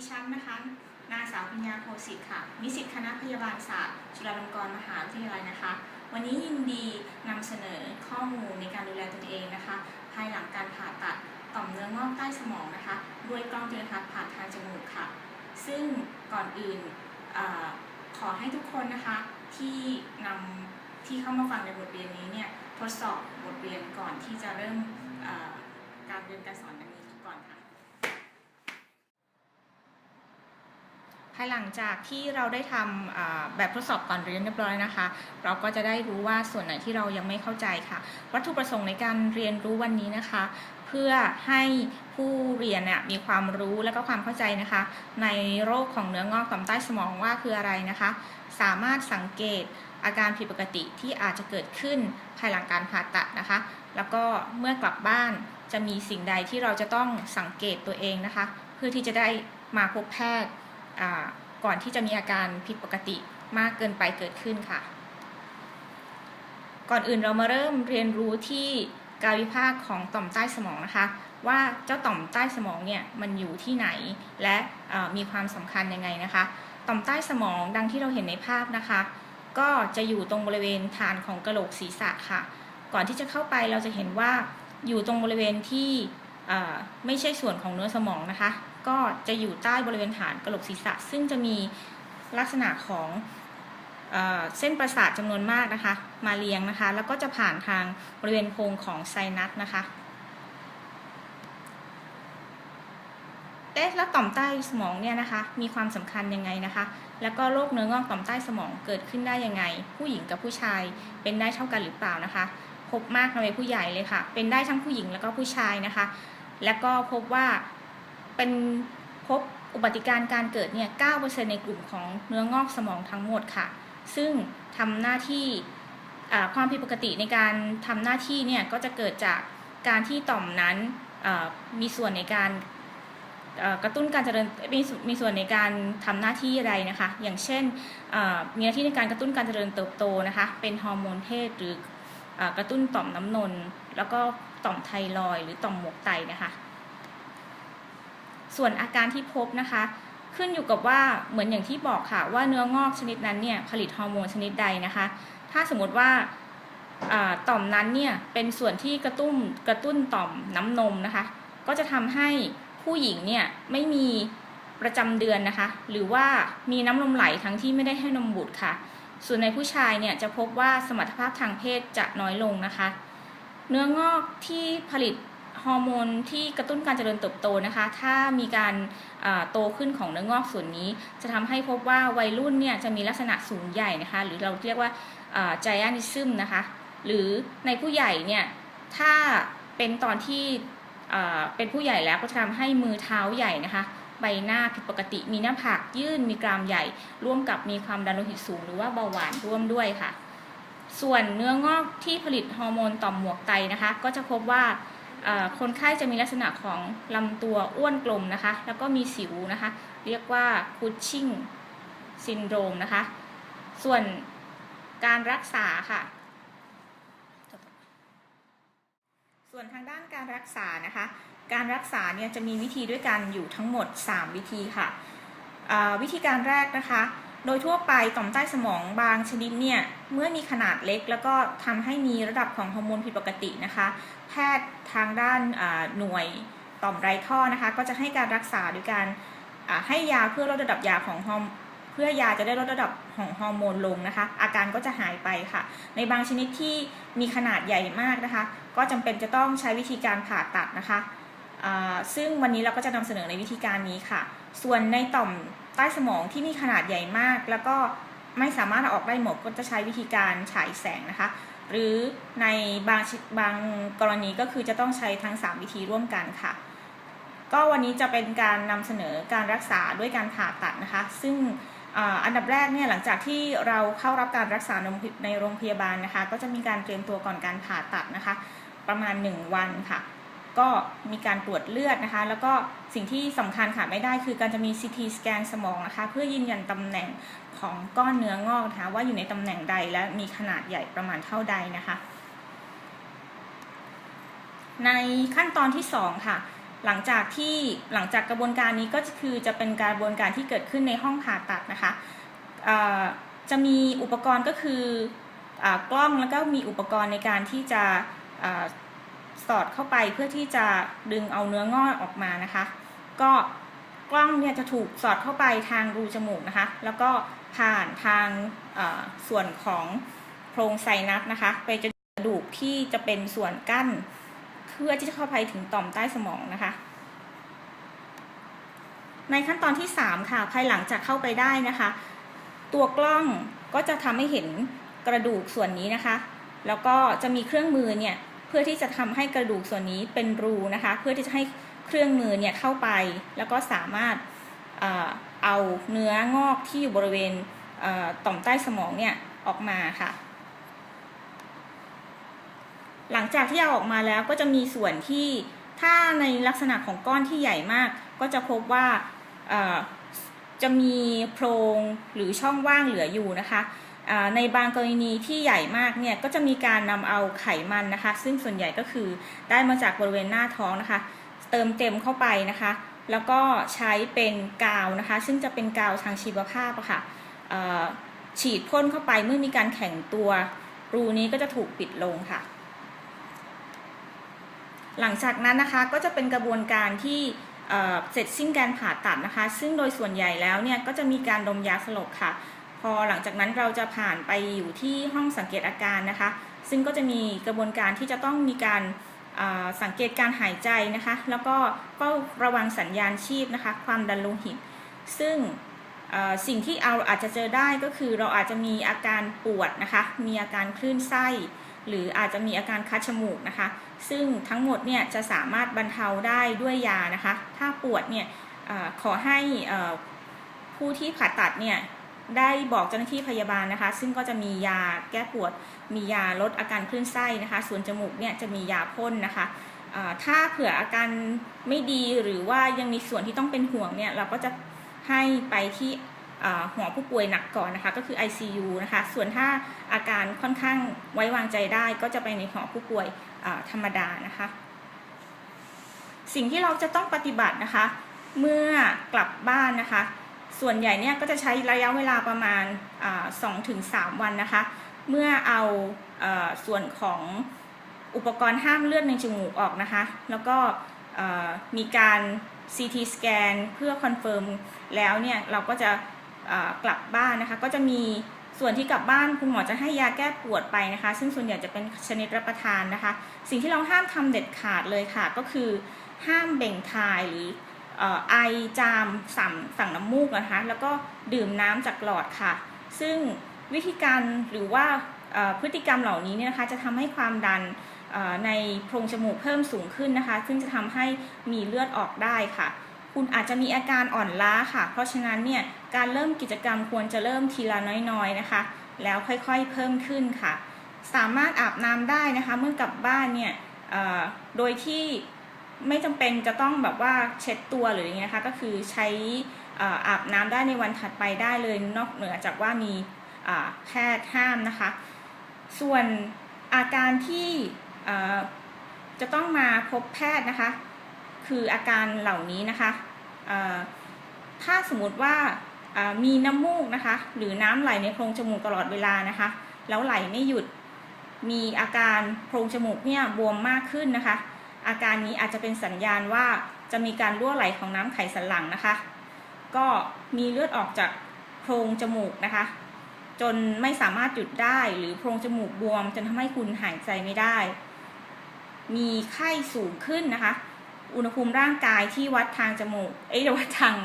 ดิฉันนะคะนางสาวปัญญาโพสิทธิ์ค่ะนิสิตคณะพยาบาลศาสตร์จุฬาลงกรณ์มหาวิทยาลัยนะคะ วันนี้ยินดีนำเสนอข้อมูลในการดูแลตนเองนะคะ ภายหลังการผ่าตัดต่อมเนื้องอกใต้สมองนะคะด้วยกล้องจุลทรรศน์ผ่านทางจมูกค่ะ ซึ่งก่อนอื่นอขอให้ทุกคนนะคะที่นำที่เข้ามาฟังในบทเรียนนี้เนี่ยทดสอบบทเรียนก่อนที่จะเริ่มการเรียนการสอนดังนี้ก่อนค่ะ ภายหลังจากที่เราได้ทำแบบทดสอบก่อนเรียนเรียบร้อยนะคะ เราก็จะได้รู้ว่าส่วนไหนที่เรายังไม่เข้าใจค่ะ วัตถุประสงค์ในการเรียนรู้วันนี้นะคะ เพื่อให้ผู้เรียนเนี่ยมีความรู้และก็ความเข้าใจนะคะ ในโรคของเนื้องอกต่อมใต้สมองว่าคืออะไรนะคะ สามารถสังเกตอาการผิดปกติที่อาจจะเกิดขึ้นภายหลังการผ่าตัดนะคะ แล้วก็เมื่อกลับบ้านจะมีสิ่งใดที่เราจะต้องสังเกตตัวเองนะคะ เพื่อที่จะได้มาพบแพทย์ ก่อนที่จะมีอาการผิดปกติมากเกินไปเกิดขึ้นค่ะ ก่อนอื่นเรามาเริ่มเรียนรู้ที่กายวิภาคของต่อมใต้สมองนะคะ ว่าเจ้าต่อมใต้สมองเนี่ยมันอยู่ที่ไหนและมีความสำคัญยังไงนะคะ ต่อมใต้สมองดังที่เราเห็นในภาพนะคะ ก็จะอยู่ตรงบริเวณฐานของกระโหลกศีรษะค่ะ ก่อนที่จะเข้าไปเราจะเห็นว่าอยู่ตรงบริเวณที่ไม่ใช่ส่วนของเนื้อสมองนะคะ ก็จะอยู่ใต้บริเวณฐานกระโหลกศีรษะ ซึ่งจะมีลักษณะของเอเส้นประสาทจำนวนมากนะคะ มาเลี้ยงนะคะ แล้วก็จะผ่านทางบริเวณโพรงของไซนัสนะคะเอ๊ะแล้วต่อมใต้สมองเนี่ยนะคะ มีความสำคัญยังไงนะคะ แล้วก็โรคเนื้องอกต่อมใต้สมองเกิดขึ้นได้ยังไง ผู้หญิงกับผู้ชายเป็นได้เท่ากันหรือเปล่านะคะ พบมากในผู้ใหญ่เลยค่ะ เป็นได้ทั้งผู้หญิงแล้วก็ผู้ชายนะคะ แล้วก็พบว่า เป็นพบอุบัติการ์การเกิดเนี่ย 9%ในกลุ่มของเนื้องอกสมองทั้งหมดค่ะ ซึ่งทำหน้าที่ความผิดปกติในการทำหน้าที่เนี่ย ก็จะเกิดจากการที่ต่อมนั้นมีส่วนในการกระตุ้นการเจริญมีส่วนมีส่วนในการทำหน้าที่อะไรนะคะ อย่างเช่นมีหน้าที่ในการกระตุ้นการเจริญเติบโตนะคะ เป็นฮอร์โมนเพศหรืออกระตุ้นต่อมน้ำนมแล้วก็ต่อมไทรอยหรือต่อมหมวกไตนะคะ ส่วนอาการที่พบนะคะ ขึ้นอยู่กับว่าเหมือนอย่างที่บอกค่ะว่าเนื้องอกชนิดนั้นเนี่ยผลิตฮอร์โมนชนิดใดนะคะ ถ้าสมมติว่าต่อมนั้นเนี่ยเป็นส่วนที่กระตุ้นกระตุ้นต่อมน้ำนมนะคะ ก็จะทำให้ผู้หญิงเนี่ยไม่มีประจำเดือนนะคะ หรือว่ามีน้ำนมไหลทั้งที่ไม่ได้ให้นมบุตรค่ะ ส่วนในผู้ชายเนี่ยจะพบว่าสมรรถภาพทางเพศจะน้อยลงนะคะ เนื้องอกที่ผลิต ฮอร์โมนที่กระตุ้นการเจริญเติบโตนะคะ ถ้ามีการโตขึ้นของเนื้องอกส่วนนี้ จะทำให้พบว่าวัยรุ่นเนี่ยจะมีลักษณะสูงใหญ่นะคะ หรือเราเรียกว่าจายานิซึมนะคะ หรือในผู้ใหญ่เนี่ยถ้าเป็นตอนที่เป็นผู้ใหญ่แล้วก็จะทำให้มือเท้าใหญ่นะคะ ใบหน้าผิดปกติมีหน้าผากยื่นมีกรามใหญ่ ร่วมกับมีความดันโลหิตสูง หรือว่าเบาหวานร่วมด้วยค่ะ ส่วนเนื้องอกที่ผลิตฮอร์โมนต่อมหมวกไตนะคะ ก็จะพบว่า คนไข้จะมีลักษณะของลำตัวอ้วนกลมนะคะ แล้วก็มีสิวนะคะ เรียกว่าคูชชิ่งซินโดรมนะคะ ส่วนการรักษาค่ะ ส่วนทางด้านการรักษานะคะ การรักษาเนี่ยจะมีวิธีด้วยกันอยู่ทั้งหมด 3 วิธีค่ะ วิธีการแรกนะคะ โดยทั่วไปต่อมใต้สมองบางชนิดเนี่ยเมื่อมีขนาดเล็ก แล้วก็ทำให้มีระดับของฮอร์โมนผิดปกตินะคะ แพทย์ทางด้านหน่วยต่อมไรท่อนะคะ ก็จะให้การรักษาโดยการให้ยาเพื่อลดระดับยาของฮอร์เพื่อยาจะได้ลดระดับของฮอร์โมนลงนะคะ อาการก็จะหายไปค่ะ ในบางชนิดที่มีขนาดใหญ่มากนะคะ ก็จำเป็นจะต้องใช้วิธีการผ่าตัดนะคะซึ่งวันนี้เราก็จะนำเสนอในวิธีการนี้ค่ะ ส่วนในต่อม ต้สมองที่มีขนาดใหญ่มาก แล้วก็ไม่สามารถออกได้หมดก็จะใช้วิธีการฉายแสงนะคะ หรือในบางบางกรณีก็คือจะต้องใช้ทั้ง 3 วิธีร่วมกันค่ะ ก็วันนี้จะเป็นการนำเสนอการรักษาด้วยการผ่าตัดนะคะ ซึ่งอันดับแรกเนี่ยหลังจากที่เราเข้ารับการรักษาในโรงพยาบาลนะคะ ก็จะมีการเตรียมตัวก่อนการผ่าตัดนะคะ ประมาณ 1 วันค่ะ ก็มีการตรวจเลือดนะคะ แล้วก็สิ่งที่สำคัญค่ะไม่ได้คือการจะมี CT สแกนสมองนะคะ เพื่อยืนยันตำแหน่งของก้อนเนื้องอกนะคะว่าอยู่ในตำแหน่งใดและมีขนาดใหญ่ประมาณเท่าใดนะคะ ในขั้นตอนที่ 2 ค่ะหลังจากที่หลังจากกระบวนการนี้ก็คือจะเป็นกระบวนการที่เกิดขึ้นในห้องผ่าตัดนะคะจะมีอุปกรณ์ก็คืออกล้องแล้วก็มีอุปกรณ์ในการที่จะ สอดเข้าไปเพื่อที่จะดึงเอาเนื้องอกออกมานะคะ ก็กล้องเนี่ยจะถูกสอดเข้าไปทางรูจมูกนะคะ แล้วก็ผ่านทางส่วนของโพรงไซนัสนะคะ ไปจนกระดูกที่จะเป็นส่วนกั้น เพื่อที่จะเข้าไปถึงต่อมใต้สมองนะคะ ในขั้นตอนที่ 3 ค่ะ ภายหลังจากเข้าไปได้นะคะ ตัวกล้องก็จะทำให้เห็นกระดูกส่วนนี้นะคะ แล้วก็จะมีเครื่องมือเนี่ย เพื่อที่จะทำให้กระดูกส่วนนี้เป็นรูนะคะ เพื่อที่จะให้เครื่องมือเนี่ยเข้าไป แล้วก็สามารถเอาเนื้องอกที่อยู่บริเวณต่อมใต้สมองเนี่ยออกมาค่ะ หลังจากที่เอาออกมาแล้วก็จะมีส่วนที่ถ้าในลักษณะของก้อนที่ใหญ่มาก ก็จะพบว่าจะมีโพรงหรือช่องว่างเหลืออยู่นะคะ ในบางกรณีที่ใหญ่มากเนี่ยก็จะมีการนำเอาไขมันนะคะ ซึ่งส่วนใหญ่ก็คือได้มาจากบริเวณหน้าท้องนะคะ เติมเต็มเข้าไปนะคะ แล้วก็ใช้เป็นกาวนะคะ ซึ่งจะเป็นกาวทางชีวภาพะค่ะเอ่อฉีดพ่นเข้าไปเมื่อมีการแข็งตัว รูนี้ก็จะถูกปิดลงค่ะ หลังจากนั้นนะคะก็จะเป็นกระบวนการที่เเสร็จสิ้นการผ่าตัดนะคะ ซึ่งโดยส่วนใหญ่แล้วเนี่ยก็จะมีการดมยาสลบค่ะ พอหลังจากนั้นเราจะผ่านไปอยู่ที่ห้องสังเกตอาการนะคะ ซึ่งก็จะมีกระบวนการที่จะต้องมีการสังเกตการหายใจนะคะ แล้วก็เฝ้าระวังสัญญาณชีพนะคะ ความดันโลหิต ซึ่งสิ่งที่เราอาจจะเจอได้ก็คือเราอาจจะมีอาการปวดนะคะ มีอาการคลื่นไส้ หรืออาจจะมีอาการคัดจมูกนะคะ ซึ่งทั้งหมดเนี่ยจะสามารถบรรเทาได้ด้วยยานะคะ ถ้าปวดเนี่ยอขอให้ผู้ที่ผ่าตัดเนี่ย ได้บอกเจ้าหน้าที่พยาบาลนะคะ ซึ่งก็จะมียาแก้ปวด มียาลดอาการคลื่นไส้นะคะ ส่วนจมูกเนี่ยจะมียาพ่นนะคะถ้าเผื่ออาการไม่ดีหรือว่ายังมีส่วนที่ต้องเป็นห่วงเนี่ยเราก็จะให้ไปที่เอ่อหัวผู้ป่วยหนักก่อนนะคะก็คือ ICU นะคะ ส่วนถ้าอาการค่อนข้างไว้วางใจได้ก็จะไปในหอผู้ป่วยธรรมดานะคะ สิ่งที่เราจะต้องปฏิบัตินะคะ เมื่อกลับบ้านนะคะ ส่วนใหญ่เนี่ยก็จะใช้ระยะเวลาประมาณสองถึงสามวันนะคะ เมื่อเอาอส่วนของอุปกรณ์ห้ามเลือดในจมูกออกนะคะ แล้วก็มีการ CT สแกนเพื่อคอนเฟิร์มแล้วเนี่ยเราก็จะกลับบ้านนะคะ ก็จะมีส่วนที่กลับบ้านคุณหมอจะให้ยาแก้ปวดไปนะคะ ซึ่งส่วนใหญ่จะเป็นชนิดรับประทานนะคะ สิ่งที่เราห้ามทำเด็ดขาดเลยค่ะ ก็คือห้ามเบ่งถ่ายหรือ ไอจามสั่งสั่งน้ำมูกนะคะ แล้วก็ดื่มน้ำจากหลอดค่ะ ซึ่งวิธีการหรือว่าพฤติกรรมเหล่านี้เนี่ยนะคะจะทำให้ความดันในโพรงจมูกเพิ่มสูงขึ้นนะคะ ซึ่งจะทำให้มีเลือดออกได้ค่ะ คุณอาจจะมีอาการอ่อนล้าค่ะ เพราะฉะนั้นเนี่ยการเริ่มกิจกรรมควรจะเริ่มทีละน้อยๆนะคะ แล้วค่อยๆเพิ่มขึ้นค่ะ สามารถอาบน้ำได้นะคะ เมื่อกลับบ้านเนี่ยโดยที่ ไม่จำเป็นจะต้องแบบว่าเช็ดตัวหรืออย่างเงี้ยนะคะ ก็คือใช้อาบน้ำได้ในวันถัดไปได้เลยนอกเหนือจากว่ามีแพทย์ห้ามนะคะ ส่วนอาการที่จะต้องมาพบแพทย์นะคะ คืออาการเหล่านี้นะคะถ้าสมมติว่ามีน้ำมูกนะคะ หรือน้ำไหลในโพรงจมูกตลอดเวลานะคะ แล้วไหลไม่หยุดมีอาการโพรงจมูกเนี่ยบวมมากขึ้นนะคะ อาการนี้อาจจะเป็นสัญญาณว่าจะมีการรั่วไหลของน้ำไขสันหลังนะคะ ก็มีเลือดออกจากโพรงจมูกนะคะ จนไม่สามารถหยุดได้หรือโพรงจมูกบวม จนทำให้คุณหายใจไม่ได้ มีไข้สูงขึ้นนะคะ อุณหภูมิร่างกายที่วัดทางจมูก เอ้ยวัดทาง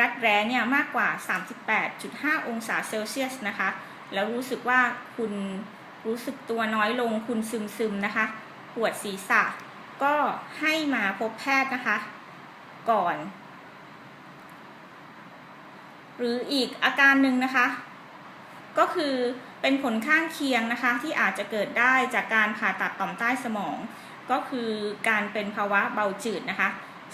รักแร้เนี่ยมากกว่า 38.5 องศาเซลเซียสนะคะ แล้วรู้สึกว่าคุณรู้สึกตัวน้อยลงคุณซึมซึมๆนะคะ ปวดศีรษะ ก็ให้มาพบแพทย์นะคะ ก่อน หรืออีกอาการหนึ่งนะคะ ก็คือเป็นผลข้างเคียงนะคะ ที่อาจจะเกิดได้จากการผ่าตัดต่อมใต้สมอง ก็คือการเป็นภาวะเบาจืดนะคะ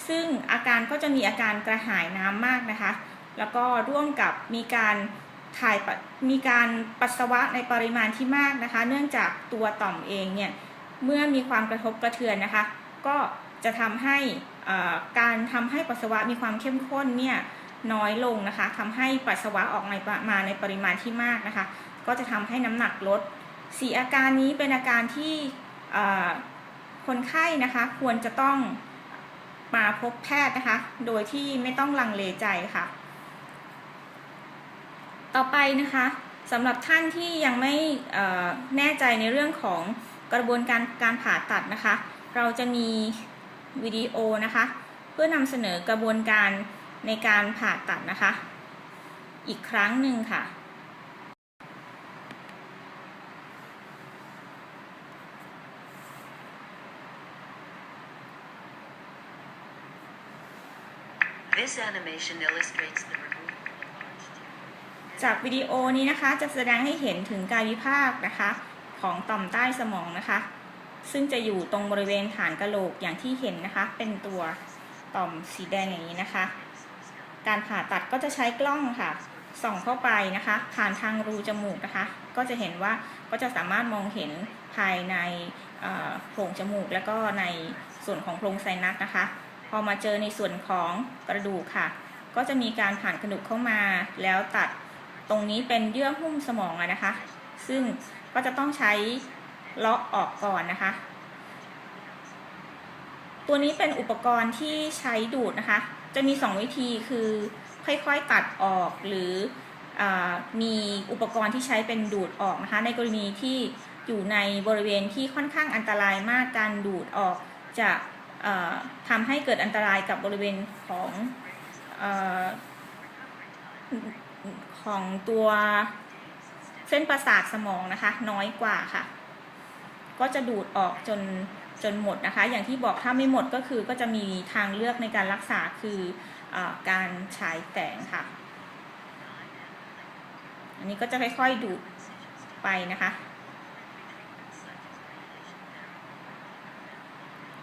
ซึ่งอาการก็จะมีอาการกระหายน้ำมากนะคะ แล้วก็ร่วมกับมีการถ่ายมีการปัสสาวะในปริมาณที่มากนะคะ เนื่องจากตัวต่อมเองเนี่ย เมื่อมีความกระทบกระเทือนนะคะ ก็จะทำให้การทำให้ปัสสาวะมีความเข้มข้นเนี่ยน้อยลงนะคะทำให้ปัสสาวะออกในมาในปริมาณที่มากนะคะ ก็จะทำให้น้ำหนักลดสีอาการนี้เป็นอาการที่คนไข้นะคะควรจะต้องมาพบแพทย์นะคะ โดยที่ไม่ต้องลังเลใจค่ะ ต่อไปนะคะสำหรับท่านที่ยังไม่แน่ใจในเรื่องของ กระบวนการการผ่าตัดนะคะ เราจะมีวิดีโอนะคะ เพื่อนำเสนอกระบวนการในการผ่าตัดนะคะ อีกครั้งหนึ่งค่ะ This animation illustrates the removal of a large tumor. จากวิดีโอนี้นะคะจะแสดงให้เห็นถึงกายวิภาคนะคะ ของต่อมใต้สมองนะคะ ซึ่งจะอยู่ตรงบริเวณฐานกะโหลกอย่างที่เห็นนะคะ เป็นตัวต่อมสีแดงอย่างนี้นะคะ การผ่าตัดก็จะใช้กล้องค่ะส่องเข้าไปนะคะ ผ่านทางรูจมูกนะคะ ก็จะเห็นว่าก็จะสามารถมองเห็นภายในโพรงจมูก แล้วก็ในส่วนของโพรงไซนัสนะคะ พอมาเจอในส่วนของกระดูกค่ะ ก็จะมีการผ่านกระดูกเข้ามาแล้วตัดตรงนี้เป็นเยื่อหุ้มสมองนะคะ ซึ่ง ก็จะต้องใช้เลาะออกก่อนนะคะ ตัวนี้เป็นอุปกรณ์ที่ใช้ดูดนะคะ จะมี 2 วิธีคือค่อยๆตัดออกหรืออมีอุปกรณ์ที่ใช้เป็นดูดออกนะคะ ในกรณีที่อยู่ในบริเวณที่ค่อนข้างอันตรายมากการดูดออกจะทำให้เกิดอันตรายกับบริเวณของอของตัว เส้นประสาทสมองนะคะ น้อยกว่าค่ะ ก็จะดูดออกจนจนหมดนะคะ อย่างที่บอกถ้าไม่หมดก็คือก็จะมีทางเลือกในการรักษาคืออการฉายแสงค่ะ อันนี้ก็จะค่อยๆดูดไปนะคะ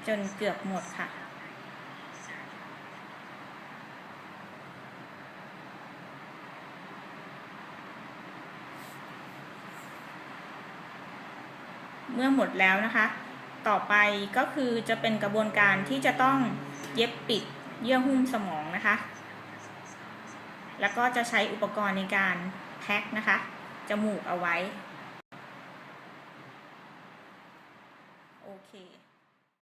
จนเกือบหมดค่ะ เมื่อหมดแล้วนะคะ ต่อไปก็คือจะเป็นกระบวนการที่จะต้องเย็บปิดเยื่อหุ้มสมองนะคะ แล้วก็จะใช้อุปกรณ์ในการแพ็คนะคะ จมูกเอาไว้ โอเค